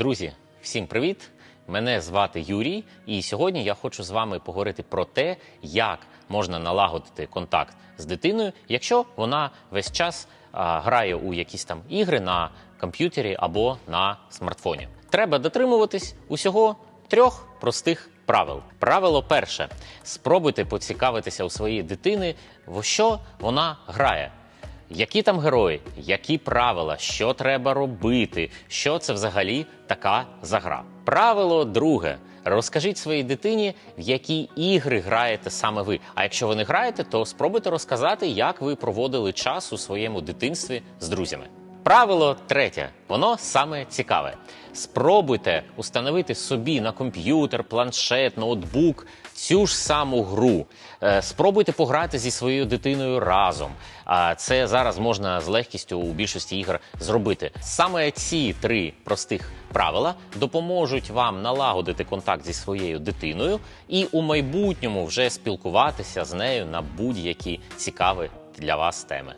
Друзі, всім привіт! Мене звати Юрій, і сьогодні я хочу з вами поговорити про те, як можна налагодити контакт з дитиною, якщо вона весь час а, грає у якісь там ігри на комп'ютері або на смартфоні. Треба дотримуватись усього трьох простих правил. Правило перше: спробуйте поцікавитися у своєї дитини, в що вона грає. Які там герої, які правила, що треба робити, що це взагалі така за гра? Правило друге. Розкажіть своїй дитині, в які ігри граєте саме ви. А якщо ви не граєте, то спробуйте розказати, як ви проводили час у своєму дитинстві з друзями. Правило третє, воно саме цікаве. Спробуйте установити собі на комп'ютер, планшет, ноутбук цю ж саму гру. Е, Спробуйте пограти зі своєю дитиною разом. А це зараз можна з легкістю у більшості ігор зробити. Саме ці три простих правила допоможуть вам налагодити контакт зі своєю дитиною і у майбутньому вже спілкуватися з нею на будь-які цікаві для вас теми.